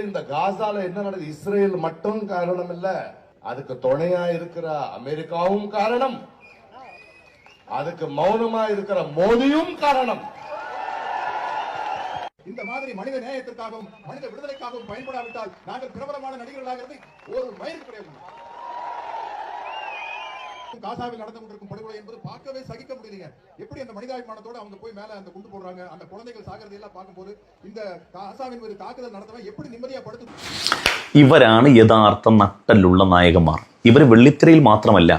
இந்த காசால என்ன நடக்குது? இஸ்ரேல் மட்டும் காரணம் இல்ல அதுக்கு துணையா இருக்கிற அமெரிக்காவும் காரணம். அதுக்கு மௌனமா இருக்கிற மோடியும் காரணம். இந்த மாதிரி மனித நேயத்திற்காகவும் மனித விடுதலைக்காகவும் பயன்படாவிட்டால் நாங்கள் பிரபலமான நடிகர்களாகிறது ஒரு மயிருக்கு கிடையாது. காசாவில் நடந்து கொண்டிருக்கும் படுகொலை என்பது பார்க்கவே சகிக்க முடியலைங்க எப்படி அந்த மனிதாபிமானத்தோட அவங்க போய் மேல அந்த குண்டு போடுறாங்க அந்த குழந்தைகள் சாகிறதை எல்லாம் பார்க்கும்போது இந்த காசாவின் மீது தாக்குதல் நடத்தவன் எப்படி நிம்மதியா படுத்து ഇവരാണ് യഥാർത്ഥ നട്ടലുള്ള നായകന്മാർ ഇവർ വെള്ളിത്തിരയിൽ മാത്രമല്ല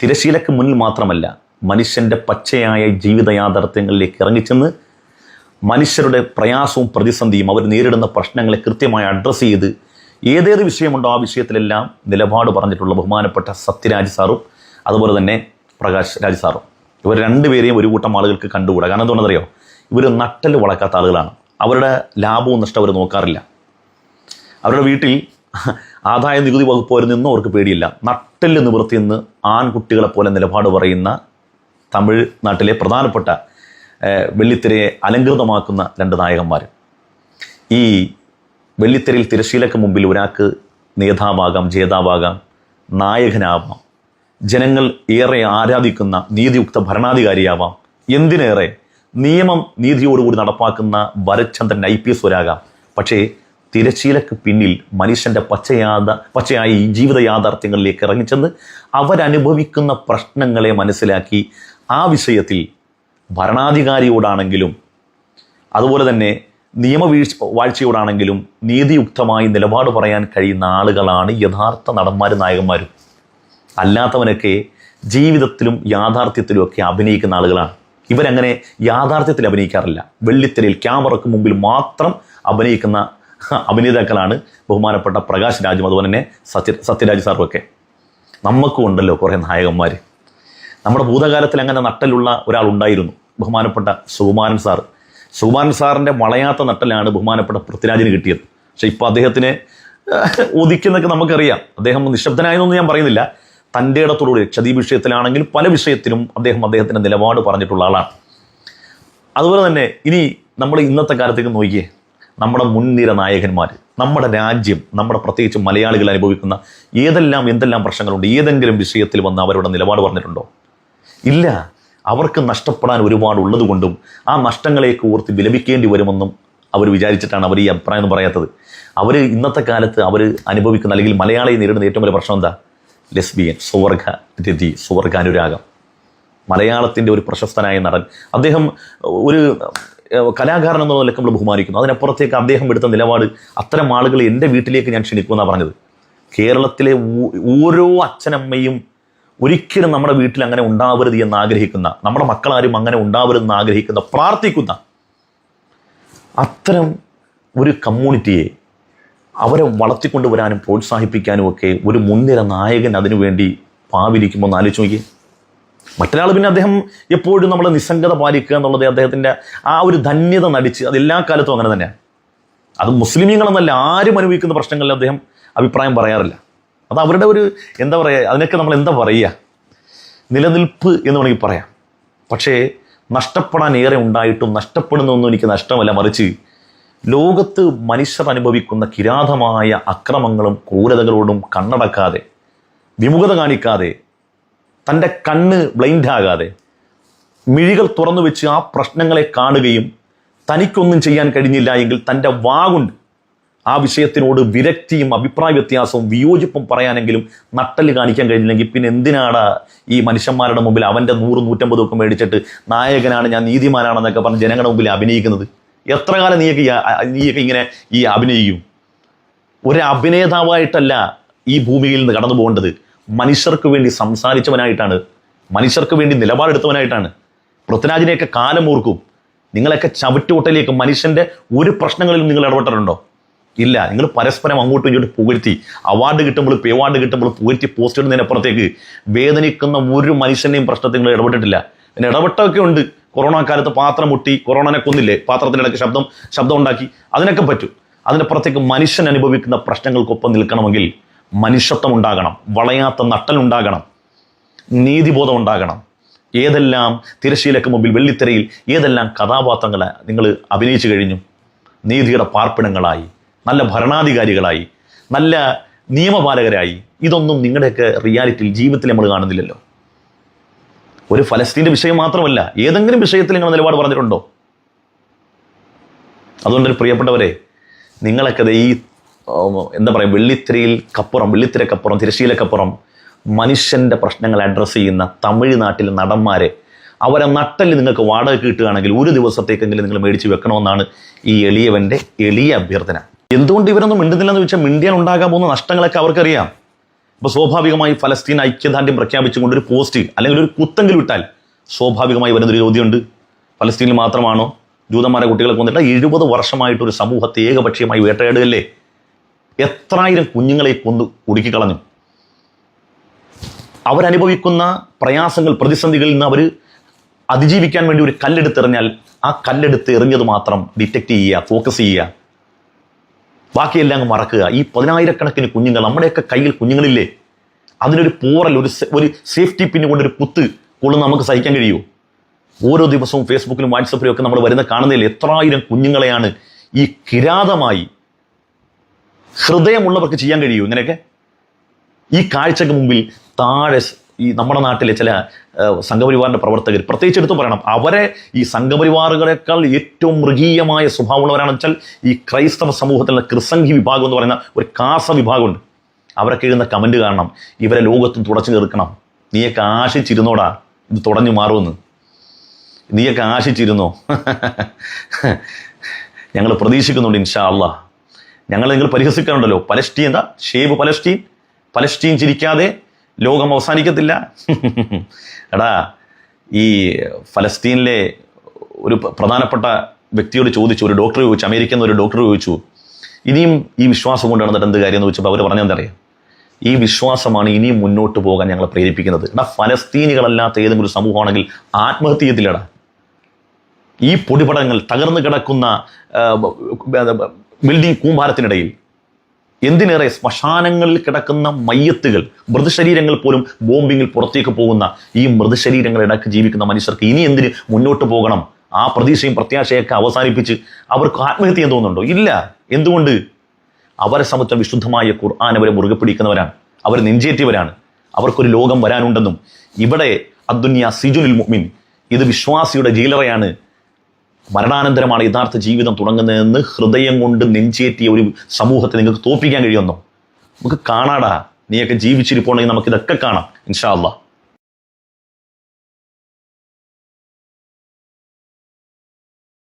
തിരശീലക്ക് മുന്നിൽ മാത്രമല്ല മനുഷ്യൻ്റെ പച്ചയായ ജീവിത യാഥാർത്ഥ്യങ്ങളിലേക്ക് ഇറങ്ങിച്ചെന്ന് മനുഷ്യരുടെ പ്രയാസവും പ്രതിസന്ധിയും അവർ നേരിടുന്ന പ്രശ്നങ്ങളെ കൃത്യമായി അഡ്രസ്സ് ചെയ്ത് ഏതേത് വിഷയമുണ്ടോ ആ വിഷയത്തിലെല്ലാം നിലപാട് പറഞ്ഞിട്ടുള്ള ബഹുമാനപ്പെട്ട സത്യരാജ് സാറും അതുപോലെ തന്നെ പ്രകാശ് രാജ് സാറും. ഇവർ രണ്ടുപേരെയും ഒരു കൂട്ടം ആളുകൾക്ക് കണ്ടുകൂടാ? കാരണം എന്തുകൊണ്ടെന്നറിയോ? ഇവർ നട്ടൽ വളക്കാത്ത ആളുകളാണ്. അവരുടെ ലാഭവും നഷ്ടം അവർ നോക്കാറില്ല. അവരുടെ വീട്ടിൽ ആദായ നികുതി വകുപ്പ് വരുന്നൊന്നും അവർക്ക് പേടിയില്ല. നട്ടൽ നിവൃത്തി നിന്ന് ആൺകുട്ടികളെ പോലെ നിലപാട് പറയുന്ന തമിഴ്നാട്ടിലെ പ്രധാനപ്പെട്ട വെള്ളിത്തിരയെ അലങ്കൃതമാക്കുന്ന രണ്ട് നായകന്മാർ ഈ വെള്ളിത്തിരയിൽ തിരശീലക്ക് മുമ്പിൽ ഒരാൾക്ക് നേതാവാകാം ജേതാവാകാം നായകനാവാം. ജനങ്ങൾ ഏറെ ആരാധിക്കുന്ന നീതിയുക്ത ഭരണാധികാരിയാവാം. എന്തിനേറെ? നിയമം നീതിയോടുകൂടി നടപ്പാക്കുന്ന ഭരത്ചന്ദ്രൻ ഐ പി എസ് ഒരാകാം. പക്ഷേ തിരശീലക്ക് പിന്നിൽ മനുഷ്യന്റെ പച്ചയാത പച്ചയായ ഈ ജീവിത യാഥാർത്ഥ്യങ്ങളിലേക്ക് ഇറങ്ങിച്ചെന്ന് അവരനുഭവിക്കുന്ന പ്രശ്നങ്ങളെ മനസ്സിലാക്കി ആ വിഷയത്തിൽ ഭരണാധികാരിയോടാണെങ്കിലും അതുപോലെ തന്നെ നിയമവീഴ്ച വാഴ്ചയോടാണെങ്കിലും നീതിയുക്തമായി നിലപാട് പറയാൻ കഴിയുന്ന ആളുകളാണ് യഥാർത്ഥ നടന്മാരും നായകന്മാരും. അല്ലാത്തവനൊക്കെ ജീവിതത്തിലും യാഥാർത്ഥ്യത്തിലും ഒക്കെ അഭിനയിക്കുന്ന ആളുകളാണ്. ഇവരങ്ങനെ യാഥാർത്ഥ്യത്തിൽ അഭിനയിക്കാറില്ല. വെള്ളിത്തിരയിൽ ക്യാമറയ്ക്ക് മുമ്പിൽ മാത്രം അഭിനയിക്കുന്ന അഭിനേതാക്കളാണ് ബഹുമാനപ്പെട്ട പ്രകാശ് രാജും അതുപോലെ തന്നെ സത്യ സത്യരാജ് സാറും ഒക്കെ നമുക്കും ഉണ്ടല്ലോ കുറേ നായകന്മാർ നമ്മുടെ ഭൂതകാലത്തിൽ അങ്ങനെ നട്ടലുള്ള ഒരാളുണ്ടായിരുന്നു ബഹുമാനപ്പെട്ട സുകുമാരൻ സാർ സുകുമാരൻ സാറിന്റെ വളയാത്ത നട്ടലാണ് ബഹുമാനപ്പെട്ട പൃഥ്വിരാജിന് കിട്ടിയത്. പക്ഷേ ഇപ്പോൾ അദ്ദേഹത്തിന് ഒതുക്കിയെന്നൊക്കെ നമുക്കറിയാം. അദ്ദേഹം നിശബ്ദനായെന്നൊന്നും ഞാൻ പറയുന്നില്ല. തന്റെ ഇടത്തോടുകൂടി ലക്ഷദ്വീപ് വിഷയത്തിലാണെങ്കിൽ പല വിഷയത്തിലും അദ്ദേഹം അദ്ദേഹത്തിന്റെ നിലപാട് പറഞ്ഞിട്ടുള്ള ആളാണ്. അതുപോലെ തന്നെ ഇനി നമ്മൾ ഇന്നത്തെ കാലത്തേക്ക് നോക്കിയേ നമ്മുടെ മുൻനിര നായകന്മാർ നമ്മുടെ രാജ്യം നമ്മുടെ പ്രത്യേകിച്ച് മലയാളികൾ അനുഭവിക്കുന്ന ഏതെല്ലാം എന്തെല്ലാം പ്രശ്നങ്ങളുണ്ട് ഏതെങ്കിലും വിഷയത്തിൽ വന്ന് അവരുടെ നിലപാട് പറഞ്ഞിട്ടുണ്ടോ? ഇല്ല. അവർക്ക് നഷ്ടപ്പെടാൻ ഒരുപാട് ഉള്ളതുകൊണ്ടും ആ നഷ്ടങ്ങളെയൊക്കെ ഓർത്ത് വിലപിക്കേണ്ടി വരുമെന്നും അവർ വിചാരിച്ചിട്ടാണ് അവർ ഈ അഭിപ്രായം എന്ന് പറയാത്തത്. അവർ ഇന്നത്തെ കാലത്ത് അവർ അനുഭവിക്കുന്ന അല്ലെങ്കിൽ മലയാളിയെ നേരിടുന്ന ഏറ്റവും വലിയ പ്രശ്നം എന്താ? ലെസ്ബിയൻ സുവർഗ രതി സുവർഗാനുരാഗം. മലയാളത്തിന്റെ ഒരു പ്രശസ്തനായ നടൻ. അദ്ദേഹം ഒരു കലാകാരൻ എന്ന നിലയ്ക്ക് നമ്മൾ ബഹുമാനിക്കുന്നു. അതിനപ്പുറത്തേക്ക് അദ്ദേഹം എടുത്ത നിലപാട് അത്തരം ആളുകൾ എന്റെ വീട്ടിലേക്ക് ഞാൻ ക്ഷണിക്കുമെന്നാണ് പറഞ്ഞത്. കേരളത്തിലെ ഓരോ അച്ഛനമ്മയും ഒരിക്കലും നമ്മുടെ വീട്ടിൽ അങ്ങനെ ഉണ്ടാവരുത് എന്ന് ആഗ്രഹിക്കുന്ന നമ്മുടെ മക്കളാരും അങ്ങനെ ഉണ്ടാവരുതെന്ന് ആഗ്രഹിക്കുന്ന പ്രാർത്ഥിക്കുന്ന അത്തരം ഒരു കമ്മ്യൂണിറ്റിയെ അവരെ വളർത്തിക്കൊണ്ടുവരാനും പ്രോത്സാഹിപ്പിക്കാനും ഒക്കെ ഒരു മുൻനിര നായകൻ അതിനുവേണ്ടി പാവിരിക്കുമ്പോൾ ഒന്ന് ആലോചിച്ച് നോക്കിയേ. മറ്റൊരാൾ പിന്നെ അദ്ദേഹം എപ്പോഴും നമ്മൾ നിസ്സംഗത പാലിക്കുക എന്നുള്ളത് അദ്ദേഹത്തിന്റെ ആ ഒരു ധന്യത നടിച്ച് അത് എല്ലാ കാലത്തും അങ്ങനെ തന്നെയാണ് അത് മുസ്ലിമീങ്ങളെന്നല്ല ആരും അനുഭവിക്കുന്ന പ്രശ്നങ്ങളിൽ അദ്ദേഹം അഭിപ്രായം പറയാറില്ല. അത് അവരുടെ ഒരു എന്താ പറയുക അതിനൊക്കെ നമ്മൾ എന്താ പറയുക? നിലനിൽപ്പ് എന്ന് വേണമെങ്കിൽ പറയാം. പക്ഷേ നഷ്ടപ്പെടാൻ ഏറെ ഉണ്ടായിട്ടും നഷ്ടപ്പെടുന്നൊന്നും എനിക്ക് നഷ്ടമല്ല മറിച്ച് ലോകത്ത് മനുഷ്യർ അനുഭവിക്കുന്ന കിരാതമായ അക്രമങ്ങളും ക്രൂരതകളോടും കണ്ണടക്കാതെ വിമുഖത കാണിക്കാതെ തന്റെ കണ്ണ് ബ്ലൈൻഡ് ആകാതെ മിഴികൾ തുറന്നു വെച്ച് ആ പ്രശ്നങ്ങളെ കാണുകയും തനിക്കൊന്നും ചെയ്യാൻ കഴിഞ്ഞില്ല എങ്കിൽ തന്റെ വാഗുണ്ട് ആ വിഷയത്തിനോട് വിരക്തിയും അഭിപ്രായ വ്യത്യാസവും വിയോജിപ്പും പറയാനെങ്കിലും നട്ടൽ കാണിക്കാൻ കഴിഞ്ഞില്ലെങ്കിൽ പിന്നെ എന്തിനാണ് ഈ മനുഷ്യന്മാരുടെ മുമ്പിൽ അവന്റെ നൂറ് നൂറ്റമ്പത് ഒക്കെ മേടിച്ചിട്ട് നായകനാണ് ഞാൻ നീതിമാനാണെന്നൊക്കെ പറഞ്ഞ് ജനങ്ങളുടെ മുമ്പിൽ അഭിനയിക്കുന്നത്? എത്ര കാലം നീയൊക്കെ നീയൊക്കെ ഇങ്ങനെ ഈ അഭിനയിക്കും? ഒരു അഭിനേതാവായിട്ടല്ല ഈ ഭൂമിയിൽ നിന്ന് കടന്നു പോകേണ്ടത്. മനുഷ്യർക്ക് വേണ്ടി സംസാരിച്ചവനായിട്ടാണ്. മനുഷ്യർക്ക് വേണ്ടി നിലപാടെടുത്തവനായിട്ടാണ്. പൃഥ്വിരാജിനെയൊക്കെ കാലം ഓർക്കും നിങ്ങളൊക്കെ ചവിട്ടുകൊട്ടയിലേക്ക് മനുഷ്യന്റെ ഒരു പ്രശ്നങ്ങളിലും നിങ്ങൾ ഇടപെട്ടിട്ടുണ്ടോ? ഇല്ല. നിങ്ങൾ പരസ്പരം അങ്ങോട്ടും ഇങ്ങോട്ടും പുകഴ്ത്തി അവാർഡ് കിട്ടുമ്പോൾ പേ അവാർഡ് കിട്ടുമ്പോൾ പുകഴ്ത്തി പോസ്റ്റ് ഇടുന്നതിനപ്പുറത്തേക്ക് വേദനിക്കുന്ന ഒരു മനുഷ്യന്റെയും പ്രശ്നത്തിൽ നിങ്ങൾ ഇടപെട്ടിട്ടില്ല. പിന്നെ ഇടപെട്ടൊക്കെ ഉണ്ട്. കൊറോണ കാലത്ത് പാത്രം മുട്ടി കൊറോണനെ കൊന്നില്ലേ? പാത്രത്തിനിടയ്ക്ക് ശബ്ദം ശബ്ദം ഉണ്ടാക്കി. അതിനൊക്കെ പറ്റും. അതിനപ്പുറത്തേക്ക് മനുഷ്യൻ അനുഭവിക്കുന്ന പ്രശ്നങ്ങൾക്കൊപ്പം നിൽക്കണമെങ്കിൽ മനുഷ്യത്വം ഉണ്ടാകണം വളയാത്ത നട്ടലുണ്ടാകണം നീതിബോധം ഉണ്ടാകണം. ഏതെല്ലാം തിരശീലയ്ക്ക് മുമ്പിൽ വെള്ളിത്തിരയിൽ ഏതെല്ലാം കഥാപാത്രങ്ങളെ നിങ്ങൾ അഭിനയിച്ചു കഴിഞ്ഞു? നീതിയുടെ പാർപ്പിടങ്ങളായി നല്ല ഭരണാധികാരികളായി നല്ല നിയമപാലകരായി. ഇതൊന്നും നിങ്ങളുടെയൊക്കെ റിയാലിറ്റിയിൽ ജീവിതത്തിൽ നമ്മൾ കാണുന്നില്ലല്ലോ. ഒരു ഫലസ്തീന്റെ വിഷയം മാത്രമല്ല ഏതെങ്കിലും വിഷയത്തിൽ നിങ്ങൾ നിലപാട് പറഞ്ഞിട്ടുണ്ടോ? അതുകൊണ്ട് ഒരു പ്രിയപ്പെട്ടവരെ നിങ്ങളൊക്കെ ഈ എന്താ പറയുക വെള്ളിത്തിരയിൽ കപ്പുറം വെള്ളിത്തിരക്കപ്പുറം തിരശ്ശീലക്കപ്പുറം മനുഷ്യന്റെ പ്രശ്നങ്ങൾ അഡ്രസ്സ് ചെയ്യുന്ന തമിഴ്നാട്ടിലെ നടന്മാരെ അവരെ നട്ടൽ നിങ്ങൾക്ക് വാടക കിട്ടുകയാണെങ്കിൽ ഒരു ദിവസത്തേക്കെങ്കിലും നിങ്ങൾ മേടിച്ച് വെക്കണമെന്നാണ് ഈ എളിയവന്റെ എളിയ അഭ്യർത്ഥന. എന്തുകൊണ്ട് ഇവരൊന്നും മിണ്ടുന്നില്ലെന്ന് ചോദിച്ചാൽ മിണ്ടിയാൽ ഉണ്ടാകാൻ പോകുന്ന നഷ്ടങ്ങളൊക്കെ അവർക്കറിയാം. അപ്പോൾ സ്വാഭാവികമായി ഫലസ്തീൻ ഐക്യദാർഢ്യം പ്രഖ്യാപിച്ചുകൊണ്ട് ഒരു പോസ്റ്റ് അല്ലെങ്കിൽ ഒരു കുത്തെങ്കിലും ഇട്ടാൽ സ്വാഭാവികമായി വരുന്നൊരു ചോദ്യമുണ്ട്. ഫലസ്തീനിൽ മാത്രമാണോ? ജൂതന്മാരെ കുട്ടികളെ കൊന്നിട്ട് എഴുപത് വർഷമായിട്ട് ഒരു സമൂഹത്തെ ഏകപക്ഷീയമായി വേട്ടയാടുകയല്ലേ? എത്രായിരം കുഞ്ഞുങ്ങളെ കൊന്ന് ഒടുക്കിക്കളഞ്ഞു അവരനുഭവിക്കുന്ന പ്രയാസങ്ങൾ പ്രതിസന്ധികളിൽ നിന്ന് അവർ അതിജീവിക്കാൻ വേണ്ടി ഒരു കല്ലെടുത്തെറിഞ്ഞാൽ ആ കല്ലെടുത്ത് എറിഞ്ഞത് മാത്രം ഡിറ്റക്ട് ചെയ്യുക ഫോക്കസ് ചെയ്യുക. ബാക്കിയെല്ലാം അങ്ങ് മറക്കുക. ഈ പതിനായിരക്കണക്കിന് കുഞ്ഞുങ്ങൾ നമ്മുടെയൊക്കെ കയ്യിൽ കുഞ്ഞുങ്ങളില്ലേ? അതിനൊരു പോറൽ ഒരു ഒരു സേഫ്റ്റി പിന്നു കൊണ്ടൊരു കുത്ത് കൊള്ളുന്ന നമുക്ക് സഹിക്കാൻ കഴിയുമോ? ഓരോ ദിവസവും ഫേസ്ബുക്കിലും വാട്സപ്പിലും ഒക്കെ നമ്മൾ വരുന്ന കാണുന്നതിൽ എത്രായിരം കുഞ്ഞുങ്ങളെയാണ് ഈ കിരാതമായി ഹൃദയമുള്ളവർക്ക് ചെയ്യാൻ കഴിയൂ ഇങ്ങനെയൊക്കെ? ഈ കാഴ്ചക്ക് മുമ്പിൽ താഴെ ഈ നമ്മുടെ നാട്ടിലെ ചില സംഘപരിവാറിന്റെ പ്രവർത്തകർ പ്രത്യേകിച്ച് എടുത്തു പറയണം. അവരെ ഈ സംഘപരിവാറുകളെക്കാൾ ഏറ്റവും മൃഗീയമായ സ്വഭാവമുള്ളവരാണെന്ന് വെച്ചാൽ ഈ ക്രൈസ്തവ സമൂഹത്തിലുള്ള ക്രിസംഖി വിഭാഗം എന്ന് പറയുന്ന ഒരു കാസ വിഭാഗമുണ്ട്. അവരൊക്കെ എഴുതുന്ന കമന്റ് കാണണം. ഇവരെ ലോകത്തും തുടച്ചു നിർക്കണം നീയൊക്കെ ആശിച്ചിരുന്നോടാ. ഇത് തുടഞ്ഞു മാറുമെന്ന്. നീയൊക്കെ ആശിച്ചിരുന്നോ? ഞങ്ങൾ പ്രതീക്ഷിക്കുന്നുണ്ട് ഇൻഷാ അള്ളാ. ഞങ്ങൾ നിങ്ങൾ പരിഹസിക്കാറുണ്ടല്ലോ പലസ്റ്റീൻ എന്താ? ഷേബ് പലസ്റ്റീൻ പലസ്റ്റീൻ ചിരിക്കാതെ ലോകം അവസാനിക്കത്തില്ല. എടാ ഈ ഫലസ്തീനിലെ ഒരു പ്ര- പ്രധാനപ്പെട്ട വ്യക്തിയോട് ചോദിച്ചു ഒരു ഡോക്ടർ ചോദിച്ചു അമേരിക്കൻ ഒരു ഡോക്ടർ ചോദിച്ചു ഇനിയും ഈ വിശ്വാസം കൊണ്ട് നടന്നിട്ട് എന്ത് കാര്യം എന്ന് ചോദിച്ചപ്പോൾ അവർ പറഞ്ഞെന്തറിയാം ഈ വിശ്വാസമാണ് ഇനിയും മുന്നോട്ട് പോകാൻ ഞങ്ങളെ പ്രേരിപ്പിക്കുന്നത്. എടാ ഫലസ്തീനികളല്ലാത്ത ഏതെങ്കിലും ഒരു സമൂഹമാണെങ്കിൽ ആത്മഹത്യ ഈ പൊടിപടങ്ങൾ തകർന്നു കിടക്കുന്ന ബിൽഡിംഗ് കൂമ്പാരത്തിനിടയിൽ എന്തിനേറെ ശ്മശാനങ്ങളിൽ കിടക്കുന്ന മയ്യത്തുകൾ മൃതശരീരങ്ങൾ പോലും ബോംബിങ്ങിൽ പുറത്തേക്ക് പോകുന്ന ഈ മൃതശരീരങ്ങൾ ഇടയ്ക്ക് ജീവിക്കുന്ന മനുഷ്യർക്ക് ഇനി എന്തിന് മുന്നോട്ട് പോകണം? ആ പ്രതീക്ഷയും പ്രത്യാശയൊക്കെ അവസാനിപ്പിച്ച് അവർക്ക് ആത്മഹത്യ ചെയ്യാൻ തോന്നുന്നുണ്ടോ? ഇല്ല. എന്തുകൊണ്ട്? അവരെ സംബന്ധിച്ച വിശുദ്ധമായ ഖുർആൻ അവരെ മുറുകെ പിടിക്കുന്നവരാണ്. അവർ നെഞ്ചേറ്റിയവരാണ്. അവർക്കൊരു ലോകം വരാനുണ്ടെന്നും ഇവിടെ അദ്ദുന്യ സിജുനിൽ മുഅ്മിൻ ഇത് വിശ്വാസിയുടെ ജയിലറയാണ് മരണാനന്തരമാണ് യഥാർത്ഥ ജീവിതം തുടങ്ങുന്നതെന്ന് ഹൃദയം കൊണ്ട് നെഞ്ചേറ്റിയ ഒരു സമൂഹത്തെ നിങ്ങൾക്ക് തോപ്പിക്കാൻ കഴിയുമെന്നോ? നമുക്ക് കാണാടാ. നീയൊക്കെ ജീവിച്ചിരിപ്പുണ്ടെങ്കിൽ നമുക്കിതൊക്കെ കാണാം. ഇൻഷാ അള്ളാഹ്